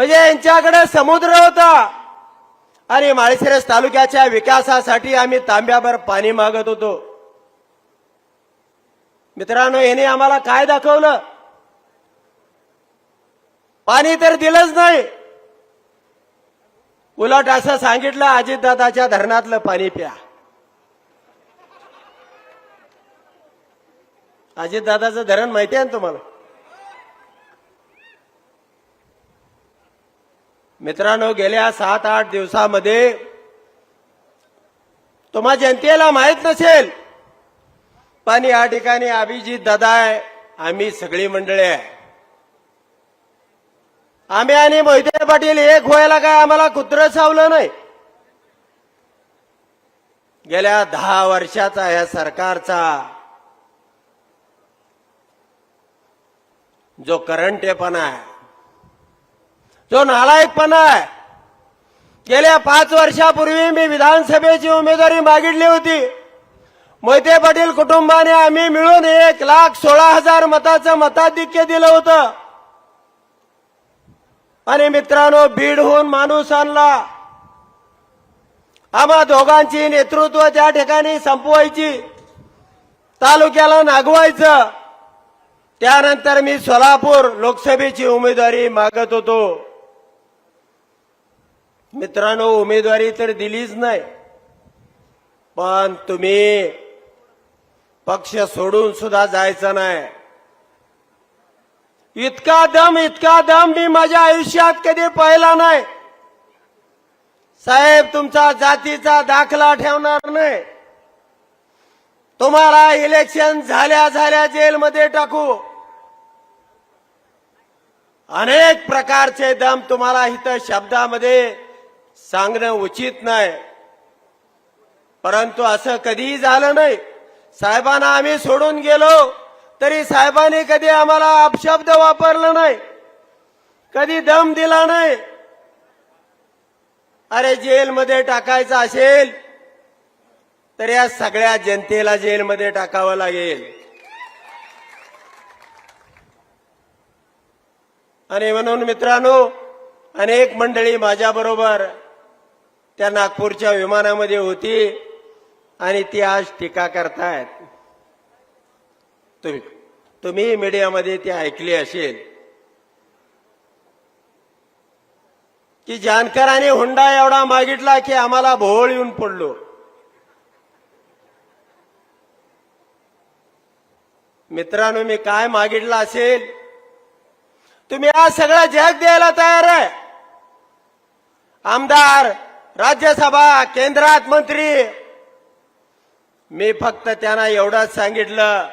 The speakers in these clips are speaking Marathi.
म्हणजे यांच्याकडे समुद्र होता. आणि माळशिरस तालुक्याच्या विकासासाठी आम्ही तांब्याभर पाणी मागत होतो. मित्रांनो यांनी आम्हाला काय दाखवलं? पाणी तर दिलंच नाही. उलट असं सांगितलं अजितदादाच्या धरणातलं पाणी प्या. अजितदादाचं धरण माहिती आहे ना तुम्हाला? मित्रांनो गेल्या सात आठ दिवसामध्ये तुम्हा जनतेला माहीत नसेल पण या ठिकाणी अभिजित दादा आहे आम्ही सगळी मंडळी आहे. आम्ही आणि मोहिते पाटील एक व्हायला काय आम्हाला कुत्र चावलं नाही. गेल्या दहा वर्षाचा या सरकारचा जो करंटेपणा आहे जो नालायकपणा आहे. गेल्या पाच वर्षापूर्वी मी विधानसभेची उमेदवारी मागितली होती. मोहिते पाटील कुटुंबाने आम्ही मिळून एक लाख सोळा हजार मताचं मताधिक्य दिलं होतं. आणि मित्रांनो बीडहून माणूस आणला. आम्हा दोघांची नेतृत्व त्या ठिकाणी संपवायची तालुक्याला नागवायचं. त्यानंतर मी सोलापूर लोकसभेची उमेदवारी मागत होतो. मित्रांनो उमेदवारी तर दिलीच नाही. पण तुम्ही पक्ष सोडून सुद्धा जायचं नाही. इतका दम इतका दम मी माझ्या आयुष्यात कधी पाहिला नाही. साहेब तुमचा जातीचा दाखला ठेवणार नाही. तुम्हाला इलेक्शन झाल्या झाल्या जेलमध्ये टाकू. अनेक प्रकारचे दम तुम्हाला इथं शब्दामध्ये सांगणं उचित नाही. परंतु असं कधीही झालं नाही. साहेबांना आम्ही सोडून गेलो तरी साहेबांनी कधी आम्हाला अपशब्द वापरला नाही. कधी दम दिला नाही. अरे जेलमध्ये टाकायचं असेल तर या सगळ्या जनतेला जेलमध्ये टाकावं लागेल. आणि म्हणून मित्रांनो अनेक मंडळी माझ्याबरोबर त्या नागपूरच्या विमानामध्ये होती आणि ती आज टीका करतायत. तुम्ही तुम्ही मीडियामध्ये ती ऐकली असेल. की जानकराने हुंडा एवढा मागितला की आम्हाला भोवळ येऊन पडलो. मित्रांनो मी काय मागितलं असेल? तुम्ही आज सगळं जग द्यायला तयार आहे. आमदार राज्यसभा केंद्रात मंत्री. मी फक्त त्यांना एवढंच सांगितलं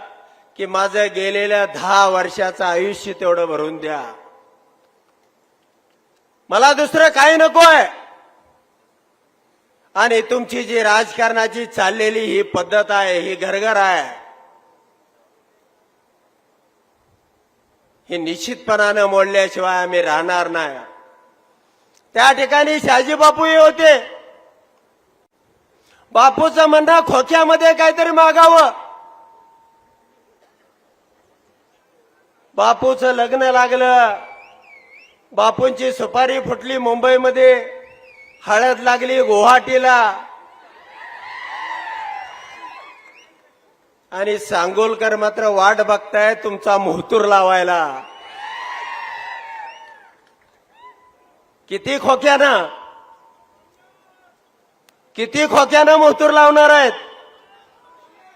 की माझं गेलेल्या दहा वर्षाचं आयुष्य तेवढं भरून द्या. मला दुसरं काही नकोय. आणि तुमची जी राजकारणाची चाललेली ही पद्धत आहे ही घरघर आहे हे निश्चितपणानं मोडल्याशिवाय आम्ही राहणार नाही. त्या ठिकाणी शहाजी बापूही होते. बापूचं म्हणणं खोक्यामध्ये काहीतरी मागावं. बापूचं लग्न लागलं. बापूंची सुपारी फुटली मुंबईमध्ये. हळद लागली गुवाहाटीला. आणि सांगोलकर मात्र वाट बघताय तुमचा मुहतूर लावायला. किती खोक्यानं? किती खोक्यानं मोहतूर लावणार आहेत?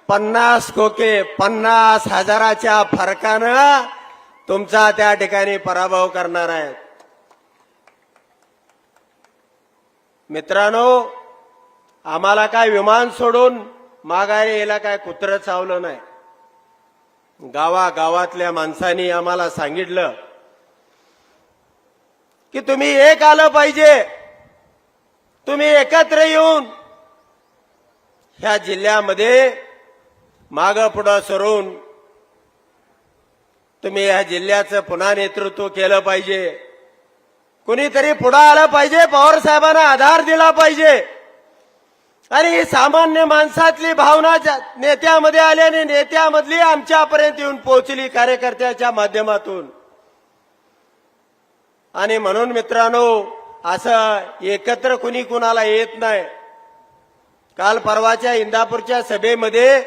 पन्नास खोके पन्नास हजाराच्या फरकानं तुमचा त्या ठिकाणी पराभव करणार आहेत. मित्रांनो आम्हाला काय विमान सोडून माघारी यायला काय कुत्र चावलं नाही. गावा गावातल्या माणसांनी आम्हाला सांगितलं की तुम्ही एक आलं पाहिजे. तुम्ही एकत्र येऊन ह्या जिल्ह्यामध्ये माग पुढं सरून तुम्ही या जिल्ह्याचं पुन्हा नेतृत्व केलं पाहिजे. कुणीतरी पुढं आलं पाहिजे पवार साहेबांना आधार दिला पाहिजे. आणि ही सामान्य माणसातली भावना ज्या- नेत्यामध्ये आली आणि नेत्यामधली आमच्यापर्यंत येऊन पोहोचली कार्यकर्त्याच्या माध्यमातून. आणि म्हणून मित्रांनो असं एकत्र कुणी कुणाला येत नाही. काल परवाच्या इंदापूरच्या सभेमध्ये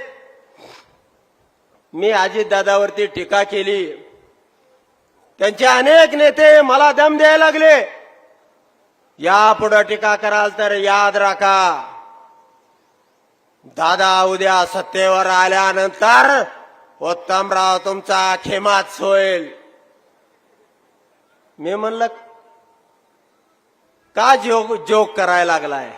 मी अजितदादावरती टीका केली. त्यांचे अनेक नेते मला दम द्यायला लागले. यापुढे टीका कराल तर याद राखा. दादा उद्या सत्तेवर आल्यानंतर उत्तमराव तुमचा खेमात होईल. मी म्हणलं का जोग जोग करायला लागलाय?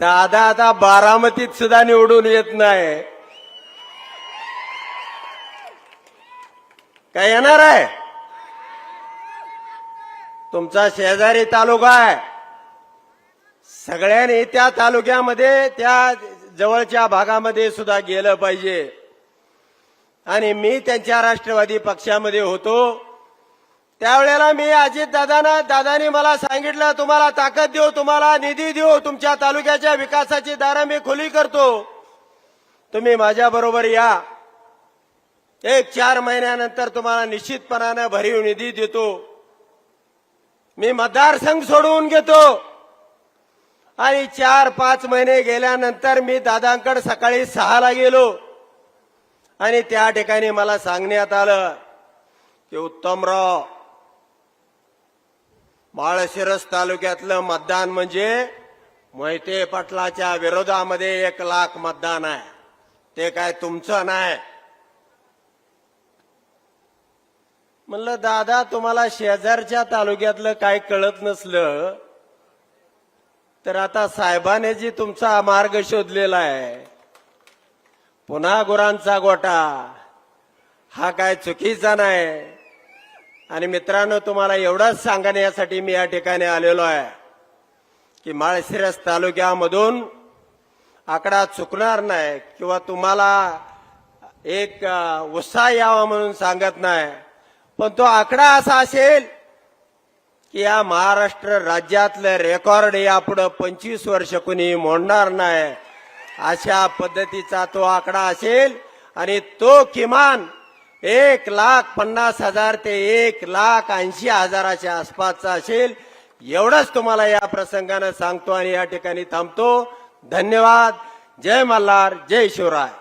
दादा आता बारामतीत सुद्धा निवडून येत नाही. काय येणार आहे? तुमचा शेजारी तालुका आहे. सगळ्यांनी त्या तालुक्यामध्ये त्या जवळच्या भागामध्ये सुद्धा गेलं पाहिजे. आणि मी त्यांच्या राष्ट्रवादी पक्षामध्ये होतो. त्यावेळेला मी अजित दादांना दादानी मला सांगितलं तुम्हाला ताकद देऊ तुम्हाला निधी देऊ तुमच्या तालुक्याच्या विकासाची दारं मी खुली करतो. तुम्ही माझ्याबरोबर या. एक चार महिन्यानंतर तुम्हाला निश्चितपणानं भरीव निधी देतो. मी मतदारसंघ सोडवून घेतो. आणि चार पाच महिने गेल्यानंतर मी दादांकडे सकाळी सहाला गेलो. आणि त्या ठिकाणी मला सांगण्यात आलं की उत्तमराव माळशिरस तालुक्यातलं मतदान म्हणजे मोहिते पाटलाच्या विरोधामध्ये एक लाख मतदान आहे. ते काय तुमचं नाही. म्हणलं दादा तुम्हाला शेजारच्या तालुक्यातलं काय कळत नसलं तर आता साहेबाने जी तुमचा मार्ग शोधलेला आहे पुन्हा गुरांचा गोटा हा काय चुकीचा नाही. आणि मित्रांनो तुम्हाला एवढंच सांगण्यासाठी मी या ठिकाणी आलेलो आहे की माळशिरस तालुक्यामधून आकडा चुकणार नाही किंवा तुम्हाला एक उत्साह यावा म्हणून सांगत नाही. पण तो आकडा असा असेल की या महाराष्ट्र राज्यातलं रेकॉर्ड यापुढं पंचवीस वर्ष कुणी मोडणार नाही. अशा पद्धतीचा तो आकडा असेल आणि तो किमान एक लाख पन्नास हजार ते एक लाख ऐंशी हजाराच्या आसपासचा असेल. एवढंच तुम्हाला या प्रसंगानं सांगतो आणि या ठिकाणी थांबतो. धन्यवाद. जय मल्हार. जय शिवराय.